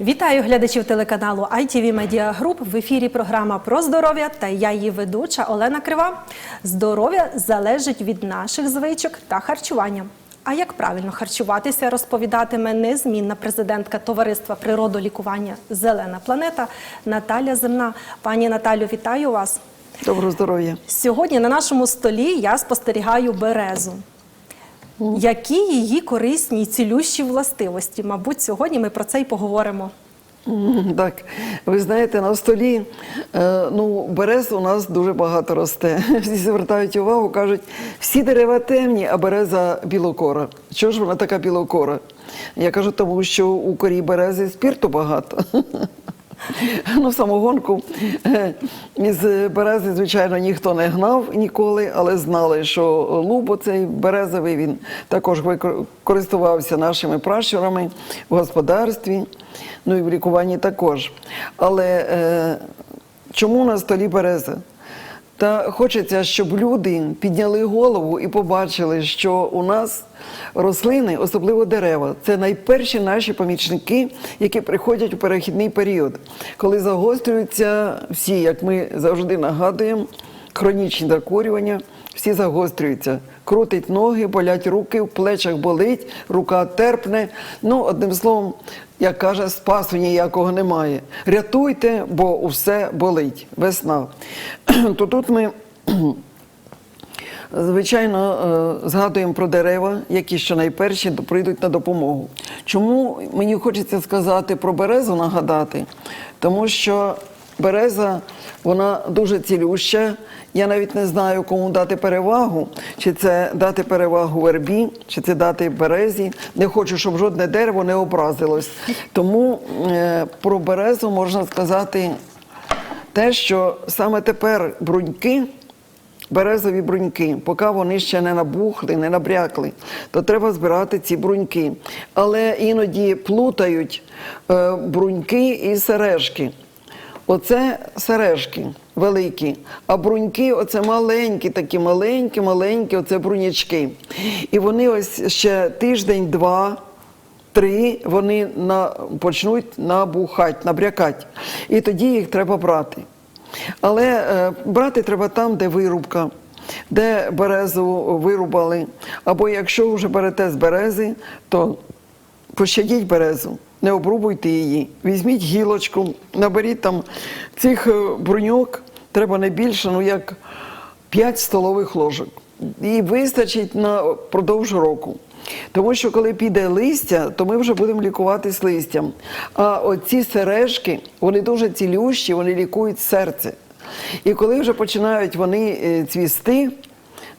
Вітаю глядачів телеканалу ITV Media Group. В ефірі програма про здоров'я та я її ведуча Олена Крива. Здоров'я залежить від наших звичок та харчування. А як правильно харчуватися, розповідатиме незмінна президентка товариства природолікування Зелена планета Наталя Земна. Пані Наталю, вітаю вас. Доброго здоров'я. Сьогодні на нашому столі я спостерігаю березу. Які її корисні і цілющі властивості? Мабуть, сьогодні ми про це й поговоримо. Так, ви знаєте, на столі е, ну, берез у нас дуже багато росте. Всі звертають увагу, кажуть, всі дерева темні, а береза білокора. Чого ж вона така білокора? Я кажу, тому що у корі берези спірту багато. Ну, самогонку із берези, звичайно, ніхто не гнав ніколи, але знали, що лубо цей березовий він також користувався нашими пращурами в господарстві, ну і в лікуванні також. Але е, чому на столі береза? Та хочеться, щоб люди підняли голову і побачили, що у нас рослини, особливо дерева, це найперші наші помічники, які приходять у перехідний період, коли загострюються всі, як ми завжди нагадуємо, хронічні захворювання, всі загострюються. Крутить ноги, болять руки, в плечах болить, рука терпне. Ну, одним словом, як каже, спасу ніякого немає. Рятуйте, бо усе болить. Весна. То тут ми. Звичайно, е, згадуємо про дерева, які ще найперші прийдуть на допомогу. Чому мені хочеться сказати про березу, нагадати? Тому що береза вона дуже цілюща. Я навіть не знаю, кому дати перевагу, чи це дати перевагу вербі, чи це дати березі. Не хочу, щоб жодне дерево не образилось. Тому е, про березу можна сказати те, що саме тепер бруньки березові бруньки, поки вони ще не набухли, не набрякли, то треба збирати ці бруньки. Але іноді плутають е, бруньки і сережки. Оце сережки великі, а бруньки оце маленькі, такі маленькі, маленькі, оце брунячки. І вони ось ще тиждень-два. Три вони на, почнуть набухати, набрякати. І тоді їх треба брати. Але е, брати треба там, де вирубка, де березу вирубали. Або якщо вже берете з берези, то пощадіть березу, не обрубуйте її. Візьміть гілочку, наберіть там цих е, бруньок, треба не більше, ну як 5 столових ложок. І вистачить на продовж року. Тому що коли піде листя, то ми вже будемо лікуватись листям. А оці сережки, вони дуже цілющі, вони лікують серце. І коли вже починають вони е, цвісти,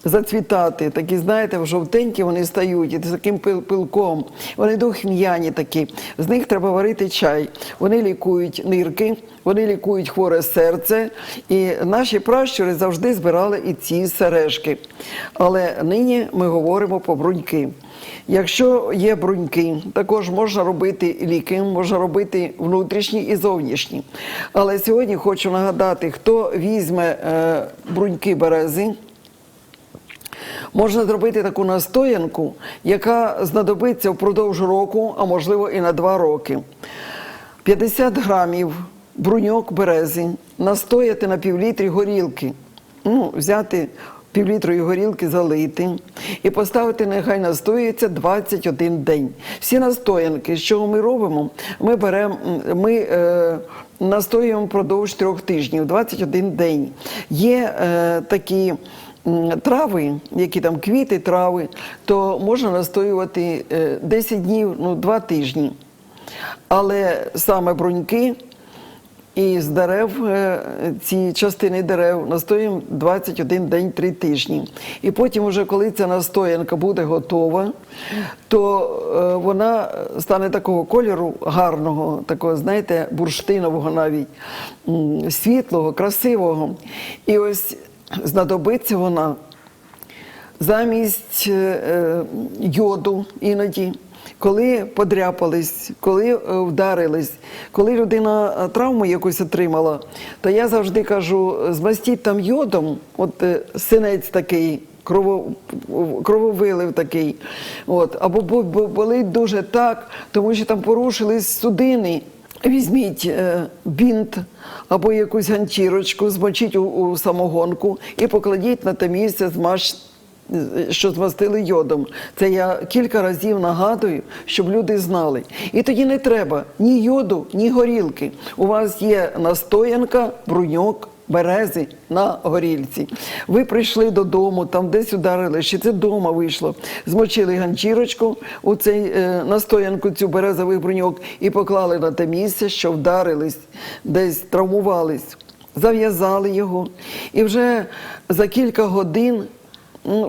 зацвітати, такі, знаєте, в жовтенькі вони стають, і з таким пил- пилком. Вони духм'яні такі. З них треба варити чай. Вони лікують нирки, вони лікують хворе серце. І наші пращури завжди збирали і ці сережки. Але нині ми говоримо про бруньки. Якщо є бруньки, також можна робити ліки, можна робити внутрішні і зовнішні. Але сьогодні хочу нагадати, хто візьме е, бруньки берези, Можна зробити таку настоянку, яка знадобиться впродовж року, а можливо і на два роки. 50 грамів бруньок берези, настояти на півлітрі горілки. Ну, взяти півлітрої горілки, залити і поставити, нехай настоюється 21 день. Всі настоянки, що ми робимо, ми беремо, ми е, настоюємо впродовж трьох тижнів, 21 день. Є е, такі трави, які там квіти, трави, то можна настоювати е, 10 днів, ну 2 тижні. Але саме бруньки і з дерев, е, ці частини дерев настоїмо 21 день 3 тижні. І потім, уже коли ця настоянка буде готова, то е, вона стане такого кольору гарного, такого, знаєте, бурштинового навіть, світлого, красивого. І ось знадобиться вона замість е, е, йоду іноді, коли подряпались, коли е, вдарились, коли людина травму якусь отримала, то я завжди кажу: змастіть там йодом, от синець такий. Крововилив такий, от, або бо- бо- болить дуже так, тому що там порушились судини, Візьміть е, бінт або якусь ганчірочку, змочіть у, у самогонку і покладіть на те місце, змаж, що змастили йодом. Це я кілька разів нагадую, щоб люди знали. І тоді не треба ні йоду, ні горілки. У вас є настоянка, бруньок, берези на горільці. Ви прийшли додому, там десь ударили, ще це вдома вийшло, змочили ганчірочку у цей е, настоянку цю березовий бруньок і поклали на те місце, що вдарились, десь травмувались, зав'язали його. І вже за кілька годин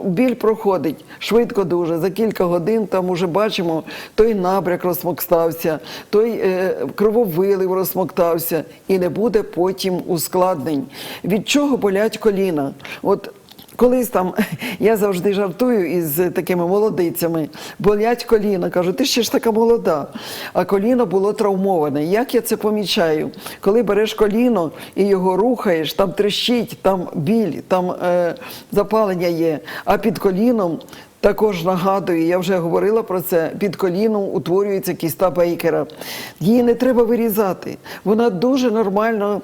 біль проходить швидко дуже. За кілька годин там уже бачимо, той набряк розсмоктався, той е, крововилив розмоктався, і не буде потім ускладнень. Від чого болять коліна? От Колись там я завжди жартую із такими молодицями, болять коліна. Кажу, ти ще ж така молода. А коліно було травмоване. Як я це помічаю? Коли береш коліно і його рухаєш, там трещить, там біль, там е, запалення є, а під коліном. Також нагадую, я вже говорила про це. Під коліном утворюється кіста бейкера. Її не треба вирізати. Вона дуже нормально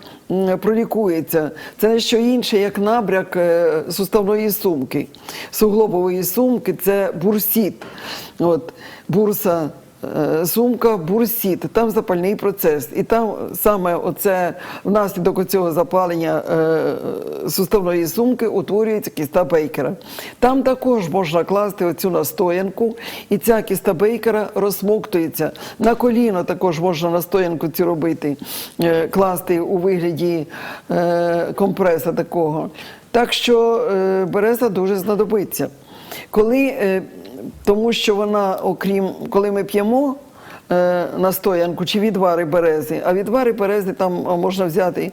пролікується. Це не що інше, як набряк е, суставної сумки. Суглобової сумки це бурсіт. От, бурса. Е, Сумка бурсіт, там запальний процес. І там саме оце внаслідок цього запалення е, суставної сумки утворюється кіста бейкера. Там також можна класти оцю настоянку, і ця кіста бейкера розсмоктується. На коліно також можна настоянку цю робити, е, класти у вигляді е, компреса такого. Так що е, береза дуже знадобиться. Коли е, тому що вона, окрім коли ми п'ємо е, настоянку чи відвари берези, а відвари берези там можна взяти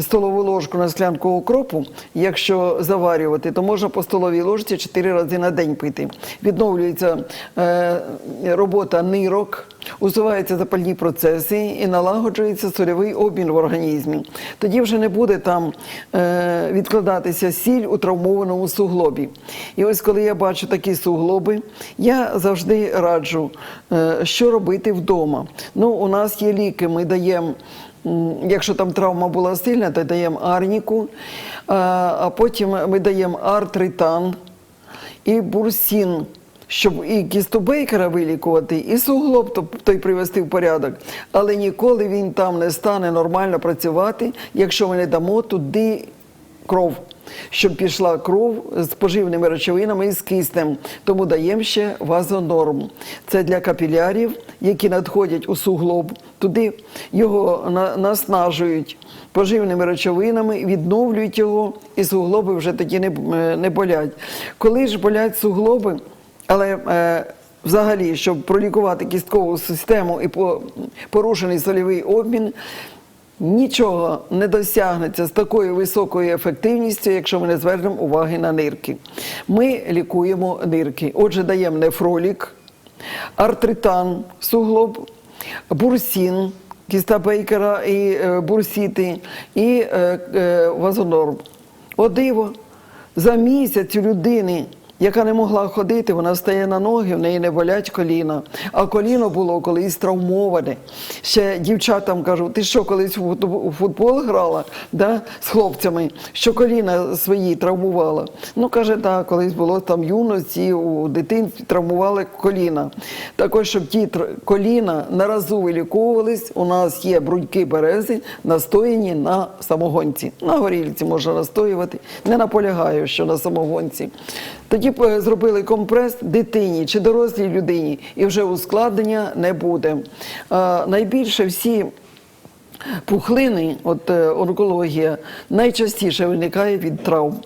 столову ложку на склянку окропу, якщо заварювати, то можна по столовій ложці 4 рази на день пити. Відновлюється е, робота нирок, усуваються запальні процеси і налагоджується сольовий обмін в організмі. Тоді вже не буде там е, відкладатися сіль у травмованому суглобі. І ось коли я бачу такі суглоби, я завжди раджу, е, що робити вдома. Ну, у нас є ліки, ми даємо. Якщо там травма була сильна, то даємо арніку, а, а потім ми даємо артритан і бурсін, щоб і кісту Бейкера вилікувати, і суглоб то- той привести в порядок. Але ніколи він там не стане нормально працювати, якщо ми не дамо туди кров. Щоб пішла кров з поживними речовинами і з киснем. Тому даємо ще вазонорм. Це для капілярів, які надходять у суглоб. Туди його на- наснажують поживними речовинами, відновлюють його, і суглоби вже тоді не, е, не болять. Коли ж болять суглоби, але е, взагалі, щоб пролікувати кісткову систему і порушений сольовий обмін, нічого не досягнеться з такою високою ефективністю, якщо ми не звернемо уваги на нирки. Ми лікуємо нирки. Отже, даємо нефролік, артритан, суглоб, бурсін, кіста бейкера і е, бурсіти, і е, е, вазонорм. О диво, за місяць у людини, яка не могла ходити, вона стає на ноги, в неї не болять коліна. А коліно було колись травмоване. Ще дівчатам кажу, ти що, колись у футбол грала да, з хлопцями, що коліна свої травмувала? Ну, каже, так, колись було там юності, у дитинстві травмували коліна. Також, щоб ті коліна наразу виліковувались, у нас є бруньки берези, настояні на самогонці. На горілці можна настоювати. Не наполягаю, що на самогонці. Тоді е, зробили компрес дитині чи дорослій людині, і вже ускладнення не буде. Найбільше всі Пухлини, от е, онкологія, найчастіше виникає від травм.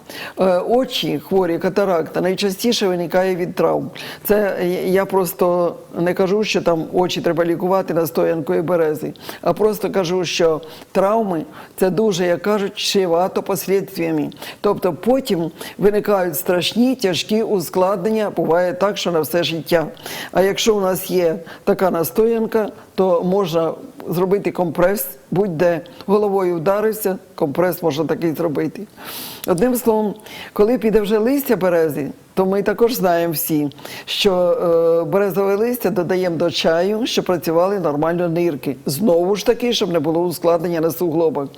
Е, очі хворі, катаракта, найчастіше виникає від травм. Це е, я просто не кажу, що там очі треба лікувати настоянкою берези, а просто кажу, що травми це дуже, як кажуть, чревато послідствиями. Тобто потім виникають страшні, тяжкі ускладнення. Буває так, що на все життя. А якщо у нас є така настоянка, то можна зробити компрес будь-де головою вдарився, компрес можна такий зробити. Одним словом, коли піде вже листя берези, то ми також знаємо всі, що е, березове листя додаємо до чаю, щоб працювали нормально нирки. Знову ж таки, щоб не було ускладнення на суглобах.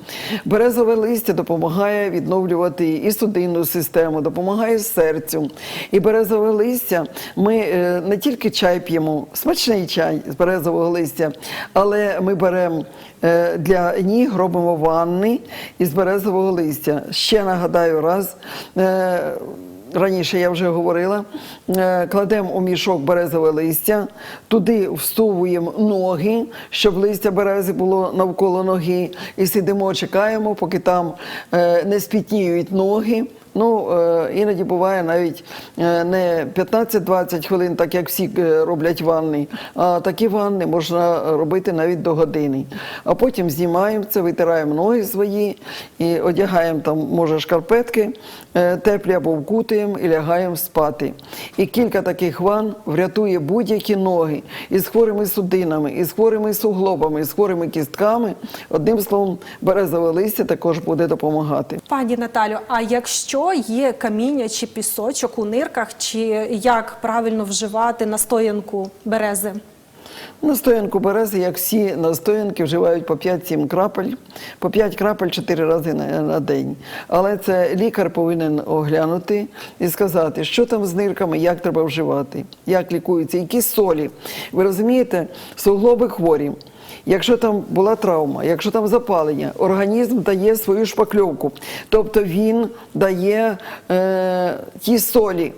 Березове листя допомагає відновлювати і судинну систему, допомагає серцю. І березове листя ми е, не тільки чай п'ємо, смачний чай з березового листя, але ми беремо е, для ніг, робимо ванни із березового листя. Ще нагадаю раз. е, Раніше я вже говорила, е, кладемо у мішок березове листя, туди всовуємо ноги, щоб листя берези було навколо ноги, і сидимо, чекаємо, поки там е, не спітніють ноги. Ну, е, іноді буває навіть е, не 15-20 хвилин, так як всі е, роблять ванни, а такі ванни можна робити навіть до години. А потім знімаємо це, витираємо ноги свої і одягаємо там, може, шкарпетки теплі або вкутуємо і лягаємо спати. І кілька таких ванн врятує будь-які ноги із хворими судинами, із хворими суглобами, із хворими кістками. Одним словом, березове листя також буде допомагати. Пані Наталю, а якщо є каміння чи пісочок у нирках, чи як правильно вживати настоянку берези? Настоянку берези, як всі настоянки, вживають по 5-7 крапель, по 5 крапель 4 рази на, на день. Але це лікар повинен оглянути і сказати, що там з нирками, як треба вживати, як лікуються, які солі. Ви розумієте, суглоби хворі. Якщо там була травма, якщо там запалення, організм дає свою шпакльовку, тобто він дає е, ті солі.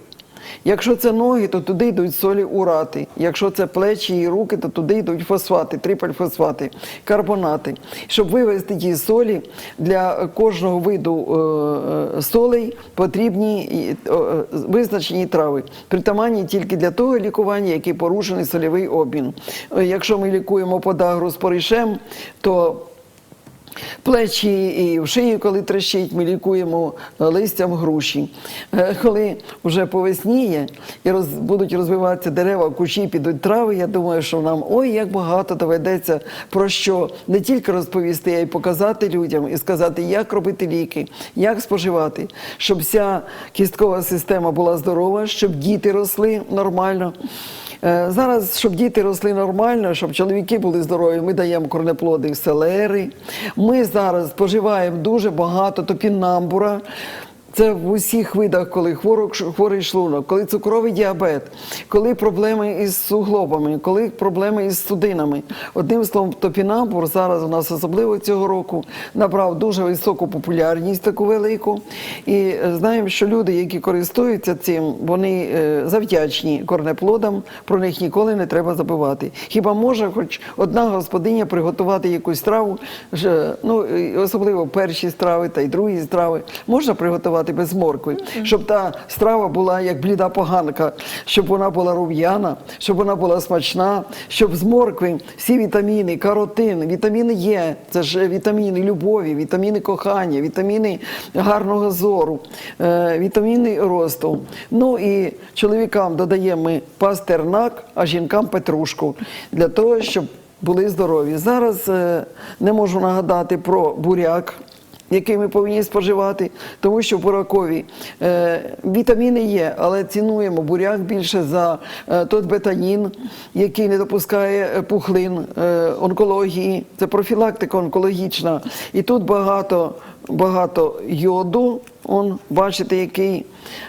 Якщо це ноги, то туди йдуть солі урати. Якщо це плечі і руки, то туди йдуть фосфати, трипельфосфати, карбонати. Щоб вивести ті солі, для кожного виду е, е, солей потрібні е, визначені трави. Притаманні тільки для того лікування, який порушений сольовий обмін. Якщо ми лікуємо подагру з поришем, то Плечі і в шиї, коли трещить, ми лікуємо е, листям груші. Е, Коли вже повесніє і роз, будуть розвиватися дерева, кущі, підуть трави, я думаю, що нам ой, як багато доведеться про що не тільки розповісти, а й показати людям і сказати, як робити ліки, як споживати, щоб вся кісткова система була здорова, щоб діти росли нормально. Е, Зараз, щоб діти росли нормально, щоб чоловіки були здорові, ми даємо корнеплоди і селери. Ми зараз споживаємо дуже багато топінамбура. Це в усіх видах, коли хворок, хворий шлунок, коли цукровий діабет, коли проблеми із суглобами, коли проблеми із судинами. Одним словом, топінамбур зараз у нас особливо цього року набрав дуже високу популярність, таку велику. І е, знаємо, що люди, які користуються цим, вони е, завдячні корнеплодам, про них ніколи не треба забувати. Хіба може хоч одна господиня приготувати якусь страву, ну особливо перші страви та й другі страви, можна приготувати без моркви, щоб та страва була як бліда поганка, щоб вона була рум'яна, щоб вона була смачна, щоб з моркви всі вітаміни, каротин, вітаміни Є, це ж вітаміни любові, вітаміни кохання, вітаміни гарного зору, е, вітаміни росту. Ну і чоловікам додаємо ми пастернак, а жінкам петрушку для того, щоб були здорові. Зараз е, не можу нагадати про буряк який ми повинні споживати, тому що в буракові е, вітаміни є, але цінуємо буряк більше за е, тот бетанін, який не допускає е, пухлин е, онкології. Це профілактика онкологічна. І тут багато, багато йоду. Он, бачите, який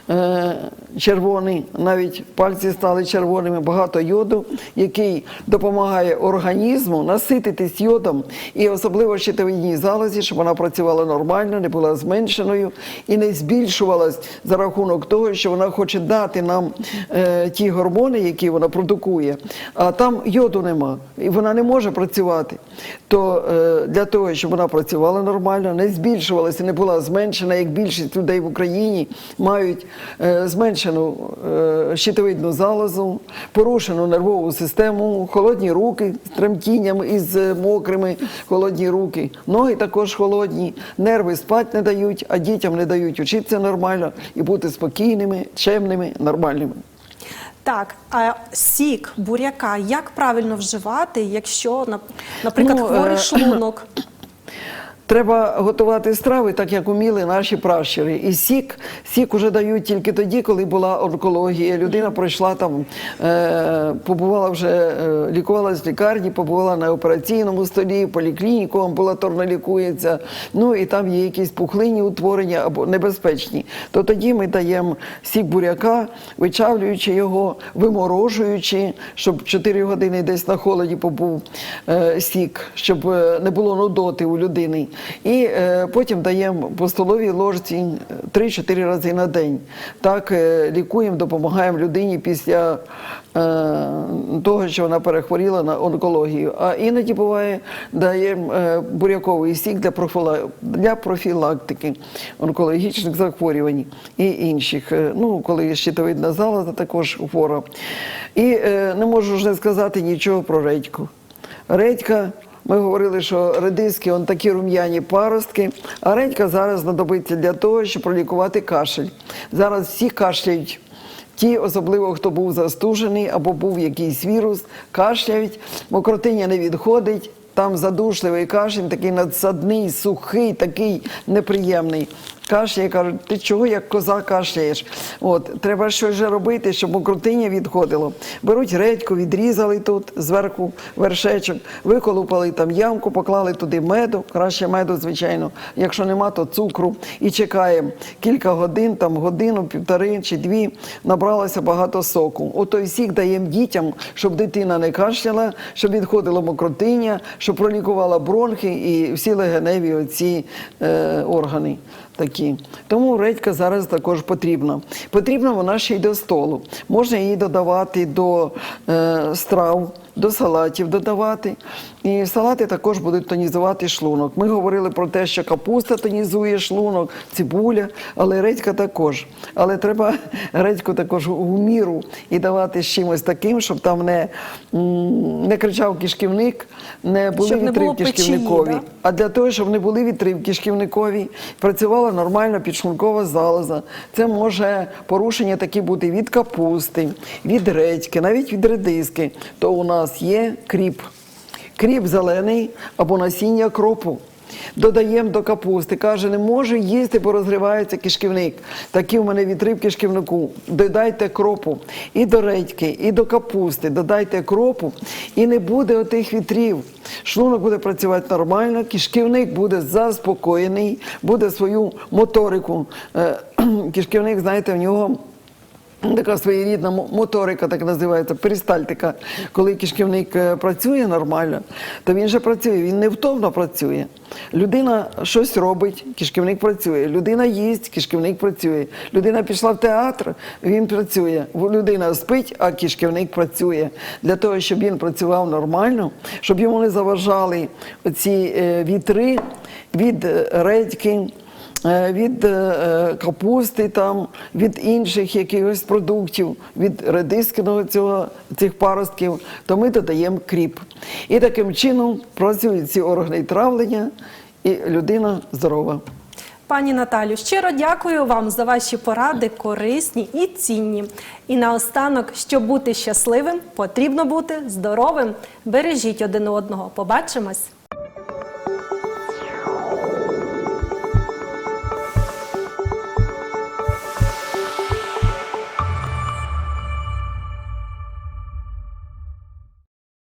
е, червоний, навіть пальці стали червоними, багато йоду, який допомагає організму насититись йодом і особливо щитовидній залозі, щоб вона працювала нормально, не була зменшеною і не збільшувалась за рахунок того, що вона хоче дати нам е, ті гормони, які вона продукує, а там йоду нема, і вона не може працювати. То е, для того, щоб вона працювала нормально, не збільшувалася, не була зменшена, як більшість людей в Україні мають е, зменшену е, щитовидну залозу, порушену нервову систему, холодні руки з тремтінням із е, мокрими, холодні руки, ноги також холодні, нерви спать не дають, а дітям не дають учитися нормально і бути спокійними, чемними, нормальними. Так, а сік буряка як правильно вживати, якщо, наприклад, Ну, хворий е, шлунок? Треба готувати страви, так як уміли наші пращури. І сік, сік уже дають тільки тоді, коли була онкологія. Людина пройшла там, е, побувала вже, е, лікувалась в лікарні, побувала на операційному столі, поліклініку амбулаторно лікується. Ну і там є якісь пухлинні утворення або небезпечні. То тоді ми даємо сік буряка, вичавлюючи його, виморожуючи, щоб 4 години десь на холоді побув е, сік, щоб не було нудоти у людини. І е, потім даємо по столовій ложці е, 3-4 рази на день. Так е, лікуємо, допомагаємо людині після е, того, що вона перехворіла на онкологію. А іноді буває, даємо буряковий сік для, для профілактики онкологічних захворювань і інших. Ну, коли щитовидна залоза також хвора. І не можу вже сказати нічого про редьку. Редька, ми говорили, що редиски он такі рум'яні паростки, а редька зараз знадобиться для того, щоб пролікувати кашель. Зараз всі кашляють. Ті, особливо хто був застужений або був якийсь вірус, кашляють, мокротиня не відходить. Там задушливий кашель, такий надсадний, сухий, такий неприємний. Кашляє, кажуть, ти чого як коза кашляєш? От, треба щось же робити, щоб мокротиння відходило. Беруть редьку, відрізали тут зверху вершечок, виколупали там ямку, поклали туди меду, краще меду, звичайно. Якщо нема, то цукру. І чекаємо кілька годин, там годину, півтори чи дві, набралося багато соку. Ото сік даємо дітям, щоб дитина не кашляла, щоб відходило мокротиння, щоб пролікувала бронхи і всі легеневі оці е, органи. Такі. Тому редька зараз також потрібна. Потрібна вона ще й до столу. Можна її додавати до е, страв, до салатів додавати. І салати також будуть тонізувати шлунок. Ми говорили про те, що капуста тонізує шлунок, цибуля, але редька також. Але треба редьку також у міру і давати з чимось таким, щоб там не, не кричав кишківник, не були Щоб не було вітри печії, да? А для того, щоб не були відривки шківникові, працювала нормально підшлункова залоза. Це може порушення такі бути від капусти, від редьки, навіть від редиски. То у нас є кріп. Кріп зелений або насіння кропу. Додаємо до капусти. Каже, не можу їсти, бо розривається кишківник. Такі в мене відрив кишківнику. Додайте кропу і до редьки, і до капусти. Додайте кропу, і не буде отих вітрів. Шлунок буде працювати нормально, кишківник буде заспокоєний, буде свою моторику. Е, Кишківник, знаєте, в нього. Така своєрідна моторика, так називається, перистальтика. Коли кишківник е, працює нормально, то він же працює, він невтомно працює. Людина щось робить, кишківник працює. Людина їсть, кишківник працює. Людина пішла в театр, він працює. Людина спить, а кишківник працює. Для того, щоб він працював нормально, щоб йому не заважали ці вітри від е, редьки е, від е, капусти, там, від інших якихось продуктів, від редискиного цього, цих паростків, то ми додаємо кріп. І таким чином працюють ці органи травлення, і людина здорова. Пані Наталю, щиро дякую вам за ваші поради, корисні і цінні. І наостанок, щоб бути щасливим, потрібно бути здоровим. Бережіть один одного. Побачимось!